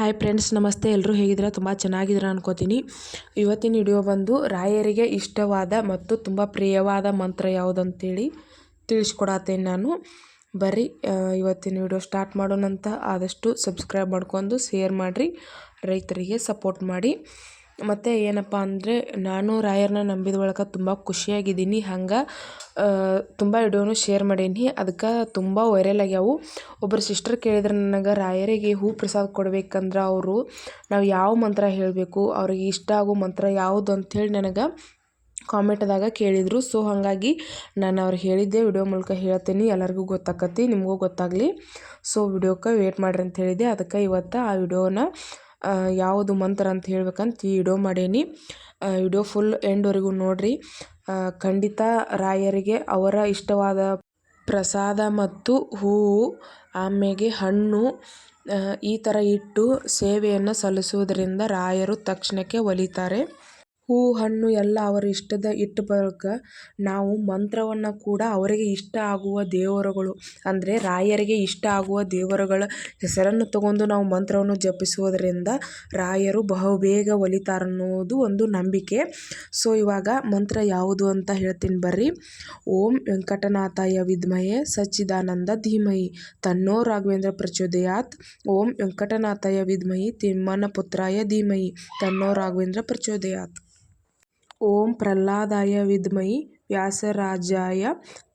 Hi friends ನಮಸ್ತೆ. ಎಲ್ಲರೂ ಹೇಗಿದ್ದೀರಾ? ತುಂಬ ಚೆನ್ನಾಗಿದ್ದೀರಾ ಅನ್ಕೋತೀನಿ. ಇವತ್ತಿನ ವಿಡಿಯೋ ಬಂದು ರಾಯರಿಗೆ ಇಷ್ಟವಾದ ಮತ್ತು ತುಂಬ ಪ್ರಿಯವಾದ ಮಂತ್ರ ಯಾವುದಂತೇಳಿ ತಿಳಿಸ್ಕೊಡತ್ತೇನೆ ನಾನು. ಬರ್ರಿ ಇವತ್ತಿನ ವಿಡಿಯೋ ಸ್ಟಾರ್ಟ್ ಮಾಡೋಣಂತ ಆದಷ್ಟು ಸಬ್ಸ್ಕ್ರೈಬ್ ಮಾಡ್ಕೊಂಡು ಶೇರ್ ಮಾಡಿರಿ. ರೈತರಿಗೆ ಸಪೋರ್ಟ್ ಮಾಡಿ. ಮತ್ತು ಏನಪ್ಪ ಅಂದರೆ ನಾನು ರಾಯರನ್ನ ನಂಬಿದ ಒಳಗೆ ತುಂಬ ಖುಷಿಯಾಗಿದ್ದೀನಿ. ಹಂಗೆ ತುಂಬ ವಿಡಿಯೋನು ಶೇರ್ ಮಾಡೀನಿ. ಅದಕ್ಕೆ ತುಂಬ ವೈರಲ್ ಆಗ್ಯಾವು. ಒಬ್ಬರು ಸಿಸ್ಟರ್ ಕೇಳಿದ್ರು ನನಗೆ, ರಾಯರಿಗೆ ಹೂ ಪ್ರಸಾದ ಕೊಡ್ಬೇಕಂದ್ರೆ ಅವರು ನಾವು ಯಾವ ಮಂತ್ರ ಹೇಳಬೇಕು? ಅವ್ರಿಗೆ ಇಷ್ಟ ಆಗೋ ಮಂತ್ರ ಯಾವುದು? ಅಂಥೇಳಿ ನನಗೆ ಕಾಮೆಂಟ್ದಾಗ ಕೇಳಿದರು. ಸೊ ಹಾಗಾಗಿ ನಾನು ಅವ್ರು ಹೇಳಿದ್ದೆ ವಿಡಿಯೋ ಮೂಲಕ ಹೇಳ್ತೀನಿ. ಎಲ್ಲರಿಗೂ ಗೊತ್ತಾಕತಿ, ನಿಮಗೂ ಗೊತ್ತಾಗಲಿ. ಸೊ ವಿಡಿಯೋಕ್ಕೆ ವೇಟ್ ಮಾಡ್ರಿ ಅಂತ ಹೇಳಿದೆ ಅದಕ್ಕೆ ಇವತ್ತು ಆ ವಿಡಿಯೋನ ಯಾವುದು ಮಂತ್ರ ಅಂತ ಹೇಳ್ಬೇಕಂತ ಈ ವಿಡಿಯೋ ಮಾಡೀನಿ. ವಿಡಿಯೋ ಫುಲ್ ಎಂಡ್ವರೆಗೂ ನೋಡಿರಿ. ಖಂಡಿತ ರಾಯರಿಗೆ ಅವರ ಇಷ್ಟವಾದ ಪ್ರಸಾದ ಮತ್ತು ಹೂವು ಆಮೇಲೆ ಹಣ್ಣು ಈ ಥರ ಇಟ್ಟು ಸೇವೆಯನ್ನು ಸಲ್ಲಿಸುವುದರಿಂದ ರಾಯರು ತಕ್ಷಣಕ್ಕೆ ಒಲಿತಾರೆ. ಹೂ, ಹಣ್ಣು ಎಲ್ಲ ಅವರ ಇಷ್ಟದ ಇಟ್ಟು ಬಳಿಕ ನಾವು ಮಂತ್ರವನ್ನು ಕೂಡ ಅವರಿಗೆ ಇಷ್ಟ ಆಗುವ ದೇವರುಗಳು. ಅಂದರೆ ರಾಯರಿಗೆ ಇಷ್ಟ ಆಗುವ ದೇವರುಗಳ ಹೆಸರನ್ನು ತಗೊಂಡು ನಾವು ಮಂತ್ರವನ್ನು ಜಪಿಸುವುದರಿಂದ ರಾಯರು ಬಹುಬೇಗ ಒಲಿತಾರನ್ನೋದು ಒಂದು ನಂಬಿಕೆ. ಸೊ ಇವಾಗ ಮಂತ್ರ ಯಾವುದು ಅಂತ ಹೇಳ್ತೀನಿ ಬರ್ರಿ. ಓಂ ವೆಂಕಟನಾಥಾಯ ವಿದ್ಮಯೆ ಸಚ್ಚಿದಾನಂದ ಧೀಮಯಿ ತನ್ನೋ ರಾಘವೇಂದ್ರ ಪ್ರಚೋದಯಾತ್. ಓಂ ವೆಂಕಟನಾಥಾಯ ವಿದ್ಮಯಿ ತಿಮ್ಮನ ಪುತ್ರಾಯ ಧೀಮಯಿ ತನ್ನೋ ರಾಘವೇಂದ್ರ ಪ್ರಚೋದಯಾತ್. ಓಂ ಪ್ರಹ್ಲಾದಾಯ ವಿದ್ಮಹಿ ವ್ಯಾಸರಾಜಾಯ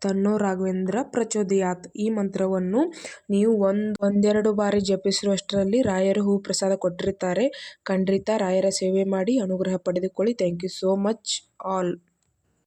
ತನ್ನೋ ರಾಘವೇಂದ್ರ ಪ್ರಚೋದಯಾತ್. ಈ ಮಂತ್ರವನ್ನು ನೀವು ಒಂದು, ಒಂದೆರಡು ಬಾರಿ ಜಪಿಸುವಷ್ಟರಲ್ಲಿ ರಾಯರು ಹೂ ಪ್ರಸಾದ ಕೊಟ್ಟಿರ್ತಾರೆ ಖಂಡಿತ ರಾಯರ ಸೇವೆ ಮಾಡಿ ಅನುಗ್ರಹ ಪಡೆದುಕೊಳ್ಳಿ. Thank you so much all.